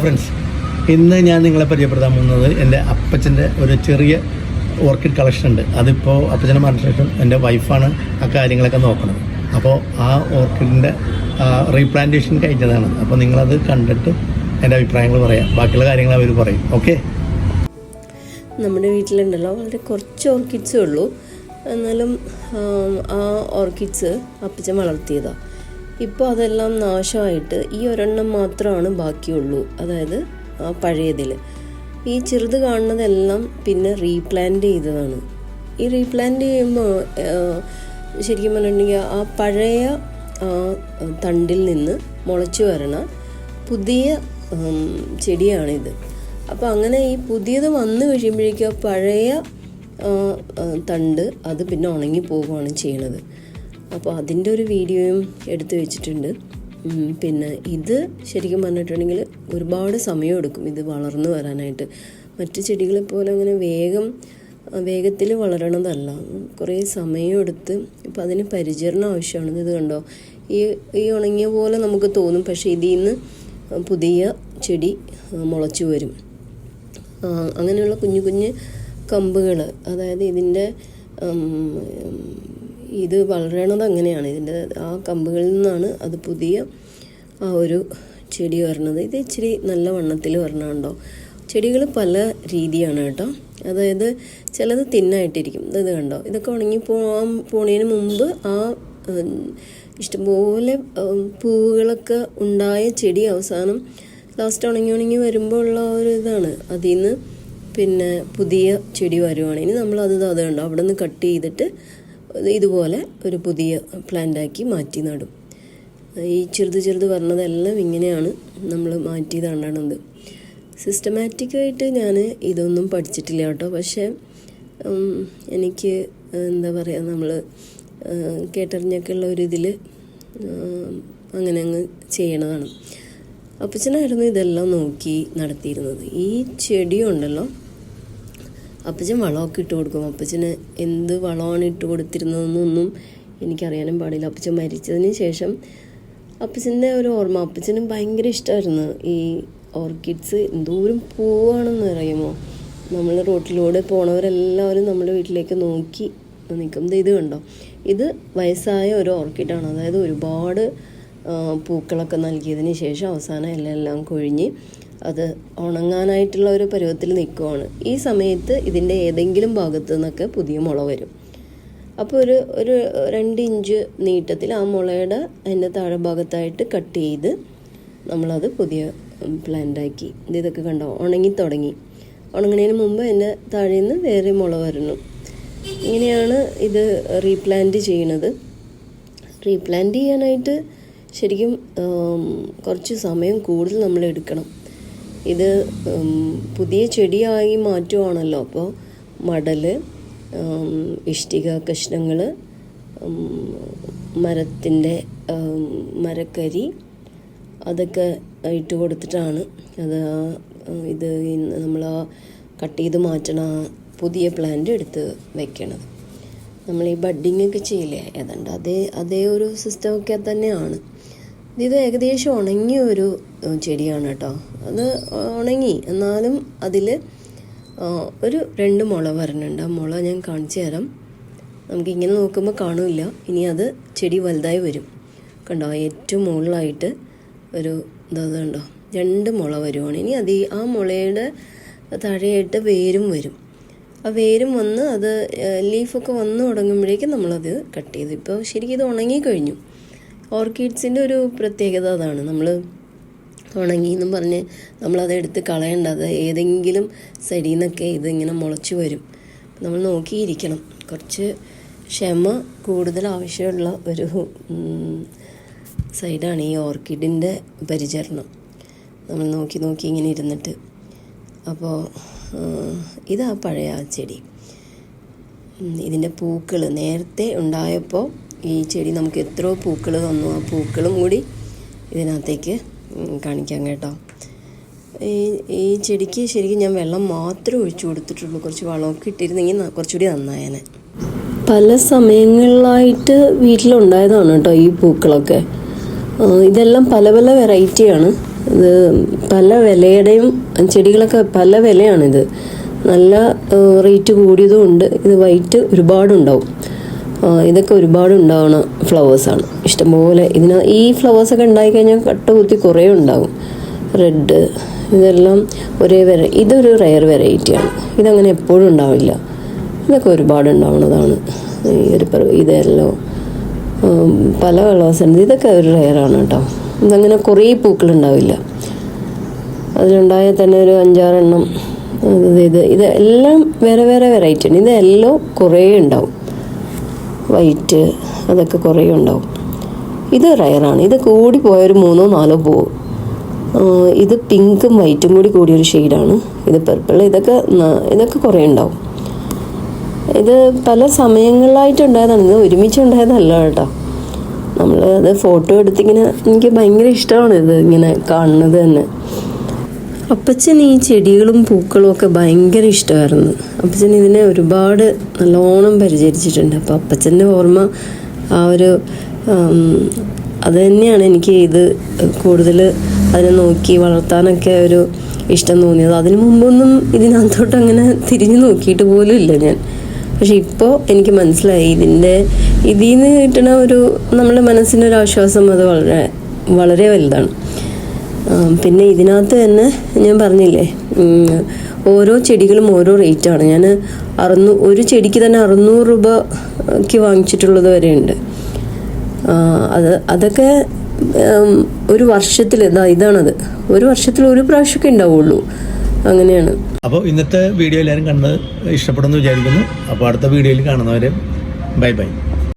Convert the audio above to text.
Friends ഇന്ന് ഞാൻ നിങ്ങളെ പരിചയപ്പെടുത്താൻ പോകുന്നത് എന്റെ അപ്പച്ചന്റെ ഒരു ചെറിയ ഓർക്കിഡ് കളക്ഷൻ ഉണ്ട്. അതിപ്പോൾ മരണ ശേഷം എന്റെ വൈഫാണ് ആ കാര്യങ്ങളൊക്കെ നോക്കുന്നത്. അപ്പോൾ ആ ഓർക്കിഡിന്റെ റീപ്ലാന്റേഷൻ കഴിഞ്ഞതാണ്. അപ്പോൾ നിങ്ങളത് കണ്ടിട്ട് എന്റെ അഭിപ്രായങ്ങൾ പറയാം. ബാക്കിയുള്ള കാര്യങ്ങൾ അവർ പറയും. ഓക്കെ നമ്മുടെ വീട്ടിലുണ്ടല്ലോ. വളരെ കുറച്ച് ഓർക്കിഡ്സേ ഉള്ളൂ. എന്നാലും ആ ഓർക്കിഡ്സ് അപ്പച്ചൻ വളർത്തിയതാണ് ഇപ്പോൾ അതെല്ലാം നാശമായിട്ട് ഈ ഒരെണ്ണം മാത്രമാണ് ബാക്കിയുള്ളൂ. അതായത് ആ പഴയതിൽ ഈ ചെറുത് കാണുന്നതെല്ലാം പിന്നെ റീപ്ലാന്റ് ചെയ്തതാണ്. ഈ റീപ്ലാന്റ് ചെയ്യുമ്പോൾ ശരിക്കും പറഞ്ഞിട്ടുണ്ടെങ്കിൽ ആ പഴയ തണ്ടിൽ നിന്ന് മുളച്ചു വരണ പുതിയ ചെടിയാണിത്. അപ്പോൾ അങ്ങനെ ഈ പുതിയത് വന്നു കഴിയുമ്പോഴേക്കും പഴയ തണ്ട് അത് പിന്നെ ഉണങ്ങി പോവുകയാണ് ചെയ്യണത്. അപ്പോൾ അതിന്റെ ഒരു വീഡിയോയും എടുത്തു വെച്ചിട്ടുണ്ട്. പിന്നെ ഇത് ശരിക്കും പറഞ്ഞിട്ടുണ്ടെങ്കിൽ ഒരുപാട് സമയമെടുക്കും ഇത് വളർന്നു വരാനായിട്ട്. മറ്റു ചെടികളെ പോലെ അങ്ങനെ വേഗം വേഗത്തിൽ വളരണതല്ല. കുറേ സമയമെടുത്ത് ഇപ്പം അതിന് പരിചരണം ആവശ്യമാണ് ഇത് കണ്ടോ? ഈ ഈ ഉണങ്ങിയ പോലെ നമുക്ക് തോന്നും പക്ഷേ ഇതിൽ നിന്ന് പുതിയ ചെടി മുളച്ചു വരും. അങ്ങനെയുള്ള കുഞ്ഞു കുഞ്ഞ് കമ്പുകൾ അതായത് ഇതിന്റെ ഇത് വളരണത് അങ്ങനെയാണ്. ഇതിന്റെ ആ കമ്പുകളിൽ നിന്നാണ് അത് പുതിയ ആ ഒരു ചെടി വരണത്. ഇത് ഇച്ചിരി നല്ല വണ്ണത്തിൽ വരണുണ്ടോ ചെടികൾ പല രീതിയാണ് കേട്ടോ. അതായത് ചിലത് തിന്നായിട്ടിരിക്കും. ഇത് കണ്ടോ? ഇതൊക്കെ ഉണങ്ങി പോവാൻ പോണതിന് മുമ്പ് ആ ഇഷ്ടംപോലെ പൂവുകളൊക്കെ ഉണ്ടായ ചെടി അവസാനം ലാസ്റ്റ് ഉണങ്ങി ഉണങ്ങി വരുമ്പോൾ ഉള്ള ഒരു ഇതാണ്. അതിൽ നിന്ന് പിന്നെ പുതിയ ചെടി വരുവാണ്. ഇനി നമ്മൾ അത് അത് കണ്ടോ? അവിടെ നിന്ന് കട്ട് ചെയ്തിട്ട് ഇതുപോലെ ഒരു പുതിയ പ്ലാന്റാക്കി മാറ്റി നടും. ഈ ചെറുത് ചെറുത് പറഞ്ഞതെല്ലാം ഇങ്ങനെയാണ് നമ്മൾ മാറ്റി നടണത്. സിസ്റ്റമാറ്റിക്കായിട്ട് ഞാൻ ഇതൊന്നും പഠിച്ചിട്ടില്ല കേട്ടോ. പക്ഷേ എനിക്ക് എന്താ പറയുക നമ്മൾ കേട്ടറിഞ്ഞൊക്കെ ഉള്ള ഒരു ഇതിൽ അങ്ങനെ അങ്ങ് ചെയ്യണതാണ്. അപ്പച്ചനായിരുന്നു ഇതെല്ലാം നോക്കി നടത്തിയിരുന്നത്. ഈ ചെടി ഉണ്ടല്ലോ അപ്പച്ചൻ വളമൊക്കെ ഇട്ട് കൊടുക്കും. അപ്പച്ചന് എന്ത് വളമാണ് ഇട്ട് കൊടുത്തിരുന്നതെന്നൊന്നും എനിക്കറിയാനും പാടില്ല. അപ്പച്ചൻ മരിച്ചതിന് ശേഷം അപ്പച്ചന്റെ ഒരു ഓർമ്മ. അപ്പച്ചന് ഭയങ്കര ഇഷ്ടമായിരുന്നു ഈ ഓർക്കിഡ്സ് എന്തോരം പൂവാണെന്ന് അറിയുമോ? നമ്മൾ റോട്ടിലൂടെ പോണവരെല്ലാവരും നമ്മുടെ വീട്ടിലേക്ക് നോക്കി നിൽക്കും ഇത് കണ്ടോ? ഇത് വയസ്സായ ഒരു ഓർക്കിഡാണ്. അതായത് ഒരുപാട് പൂക്കളൊക്കെ നൽകിയതിന് ശേഷം അവസാനം എല്ലാം എല്ലാം കൊഴിഞ്ഞ് അത് ഉണങ്ങാനായിട്ടുള്ള ഒരു പരുവത്തിൽ നിൽക്കുവാണ്. ഈ സമയത്ത് ഇതിന്റെ ഏതെങ്കിലും ഭാഗത്തു നിന്നൊക്കെ പുതിയ മുള വരും. അപ്പോൾ ഒരു ഒരു രണ്ട് ഇഞ്ച് നീട്ടത്തിൽ ആ മുളയുടെ അതിന്റെ താഴെ ഭാഗത്തായിട്ട് കട്ട് ചെയ്ത് നമ്മളത് പുതിയ പ്ലാന്റാക്കി ഇതൊക്കെ കണ്ടോ? ഉണങ്ങി തുടങ്ങി. ഉണങ്ങുന്നതിന് മുമ്പ് അതിന്റെ താഴെ നിന്ന് വേറെ മുള വരണം. ഇങ്ങനെയാണ് ഇത് റീപ്ലാന്റ് ചെയ്യണത് റീപ്ലാന്റ് ചെയ്യാനായിട്ട് ശരിക്കും കുറച്ച് സമയം കൂടുതൽ നമ്മൾ എടുക്കണം. ഇത് പുതിയ ചെടിയായി മാറ്റുവാണല്ലോ. അപ്പോൾ മടൽ ഇഷ്ടിക കഷ്ണങ്ങൾ മരത്തിന്റെ മരക്കരി അതൊക്കെ ഇട്ട് കൊടുത്തിട്ടാണ് അത് ഇത് നമ്മൾ കട്ട് ചെയ്ത് മാറ്റണ പുതിയ പ്ലാന്റ് എടുത്ത് വെക്കണത്. നമ്മൾ ഈ ബഡിങ്ങൊക്കെ ചെയ്യില്ലേ? ഏതാണ്ട് അതേ അതേ ഒരു സിസ്റ്റമൊക്കെ തന്നെയാണ്. ഇത് ഏകദേശം ഉണങ്ങിയ ഒരു ചെടിയാണ് കേട്ടോ. അത് ഉണങ്ങി. എന്നാലും അതിൽ ഒരു രണ്ട് മുള വരണുണ്ട്. ആ മുള ഞാൻ കാണിച്ചു തരാം. നമുക്ക് ഇങ്ങനെ നോക്കുമ്പോൾ കാണില്ല. ഇനി അത് ചെടി വലുതായി വരും. കണ്ടോ? ഏറ്റവും മുകളിലായിട്ട് ഒരു ഇതാ കണ്ടോ? രണ്ട് മുള വരുവാണ്. ഇനി അത് ആ മുളയുടെ താഴെയായിട്ട് വേരും വരും. ആ വേരും വന്ന് അത് ലീഫൊക്കെ വന്ന് തുടങ്ങുമ്പോഴേക്കും നമ്മളത് കട്ട് ചെയ്തു. ഇപ്പോൾ ശരിക്കും ഇത് ഉണങ്ങി കഴിഞ്ഞു. ഓർക്കിഡ്സിന്റെ ഒരു പ്രത്യേകത അതാണ്. നമ്മൾ ഉണങ്ങി എന്നും പറഞ്ഞ് നമ്മളത് എടുത്ത് കളയണ്ട. അത് ഏതെങ്കിലും സൈഡിൽ നിന്നൊക്കെ ഇതിങ്ങനെ മുളച്ചു വരും. നമ്മൾ നോക്കിയിരിക്കണം. കുറച്ച് ക്ഷമ കൂടുതൽ ആവശ്യമുള്ള ഒരു സൈഡാണ് ഈ ഓർക്കിഡിന്റെ പരിചരണം. നമ്മൾ നോക്കി നോക്കി ഇങ്ങനെ ഇരുന്നിട്ട്. അപ്പോൾ ഇതാ പഴയ ആ ചെടി. ഇതിന്റെ പൂക്കൾ നേരത്തെ ഉണ്ടായപ്പോൾ ഈ ചെടി നമുക്ക് എത്രയോ പൂക്കൾ തന്നു. ആ പൂക്കളും കൂടി ഇതിനകത്തേക്ക് കാണിക്കാം കേട്ടോ. ഈ ഈ ചെടിക്ക് ശരിക്കും ഞാൻ വെള്ളം മാത്രമേ ഒഴിച്ചു കൊടുത്തിട്ടുള്ളൂ. കുറച്ച് വളമൊക്കെ ഇട്ടിരുന്നെങ്കിൽ കുറച്ചുകൂടി നന്നായേനെ. പല സമയങ്ങളിലായിട്ട് വീട്ടിലുണ്ടായതാണ് കേട്ടോ ഈ പൂക്കളൊക്കെ. ഇതെല്ലാം പല പല വെറൈറ്റിയാണ് ഇത് പല വിലയുടെയും ചെടികളൊക്കെ പല വിലയാണിത്. നല്ല റേറ്റ് കൂടിയതും ഉണ്ട്. ഇത് വൈറ്റ് ഒരുപാടുണ്ടാവും. ഇതൊക്കെ ഒരുപാട് ഉണ്ടാവുന്ന ഫ്ലവേഴ്സാണ് ഇഷ്ടംപോലെ ഇതിന് ഈ ഫ്ലവേഴ്സൊക്കെ ഉണ്ടായി കഴിഞ്ഞാൽ കട്ട കുത്തി കുറേ ഉണ്ടാവും. റെഡ് ഇതെല്ലാം ഒരേ വെറ ഇതൊരു റെയർ വെറൈറ്റിയാണ് ഇതങ്ങനെ എപ്പോഴും ഉണ്ടാവില്ല. ഇതൊക്കെ ഒരുപാട് ഉണ്ടാവുന്നതാണ് ഈ ഒരു ഇതെല്ലാം പല കളേഴ്സ് ഉണ്ട് ഇതൊക്കെ ഒരു റെയറാണ് കേട്ടോ. ഇതങ്ങനെ കുറേ പൂക്കളുണ്ടാവില്ല അതിലുണ്ടായാൽ തന്നെ ഒരു അഞ്ചാറെണ്ണം ഇത് ഇത് എല്ലാം വേറെ വേറെ വെറൈറ്റി ഉണ്ട് ഇത് എല്ലോ കുറേ ഉണ്ടാവും. വൈറ്റ് അതൊക്കെ കുറേ ഉണ്ടാവും. ഇത് റയറാണ്. ഇത് കൂടി പോയൊരു മൂന്നോ നാലോ പോവും ഇത് പിങ്കും വൈറ്റും കൂടി കൂടിയൊരു ഷെയ്ഡാണ്. ഇത് പർപ്പിൾ ഇതൊക്കെ ഇതൊക്കെ കുറേ ഉണ്ടാവും. ഇത് പല സമയങ്ങളിലായിട്ടുണ്ടായതാണ്. ഇത് ഒരുമിച്ച് ഉണ്ടായതല്ല കേട്ടോ. നമ്മൾ അത് ഫോട്ടോ എടുത്തിങ്ങനെ എനിക്ക് ഭയങ്കര ഇഷ്ടമാണ് ഇത് ഇങ്ങനെ കാണുന്നത് തന്നെ. അപ്പച്ചൻ ഈ ചെടികളും പൂക്കളും ഒക്കെ ഭയങ്കര ഇഷ്ടമായിരുന്നു. അപ്പച്ചൻ ഇതിനെ ഒരുപാട് നല്ലോണം പരിചരിച്ചിട്ടുണ്ട്. അപ്പോൾ അപ്പച്ചന്റെ ഓർമ്മ ആ ഒരു അത് തന്നെയാണ് എനിക്ക് ഇത് കൂടുതൽ അതിനെ നോക്കി വളർത്താനൊക്കെ ഒരു ഇഷ്ടം തോന്നിയത്. അതിനു മുമ്പൊന്നും ഇതിനകത്തോട്ട് അങ്ങനെ തിരിഞ്ഞു നോക്കിയിട്ട് പോലും ഇല്ല ഞാൻ. പക്ഷെ ഇപ്പോൾ എനിക്ക് മനസ്സിലായി ഇതിന്റെ ഇതിൽ നിന്ന് കിട്ടുന്ന ഒരു നമ്മുടെ മനസ്സിനൊരു ആശ്വാസം അത് വളരെ വളരെ വലുതാണ്. പിന്നെ ഇതിനകത്ത് തന്നെ ഞാൻ പറഞ്ഞില്ലേ ഓരോ ചെടികളും ഓരോ റേറ്റാണ് ഞാൻ അറുന്നൂ ഒരു ചെടിക്ക് തന്നെ അറുന്നൂറ് രൂപയ്ക്ക് വാങ്ങിച്ചിട്ടുള്ളത് വരെ ഉണ്ട് അത് അതൊക്കെ ഒരു വർഷത്തിൽ ഇതാ ഇതാണത്. ഒരു വർഷത്തിൽ ഒരു പ്രാവശ്യമൊക്കെ ഉണ്ടാവുള്ളൂ. അങ്ങനെയാണ്. അപ്പോൾ ഇന്നത്തെ വീഡിയോ എല്ലാവരും കണ്ട് ഇഷ്ടപ്പെടുന്നു വിചാരിക്കുന്നു. അപ്പോൾ അടുത്ത വീഡിയോയിൽ കാണുന്നവരെ ബൈ ബൈ.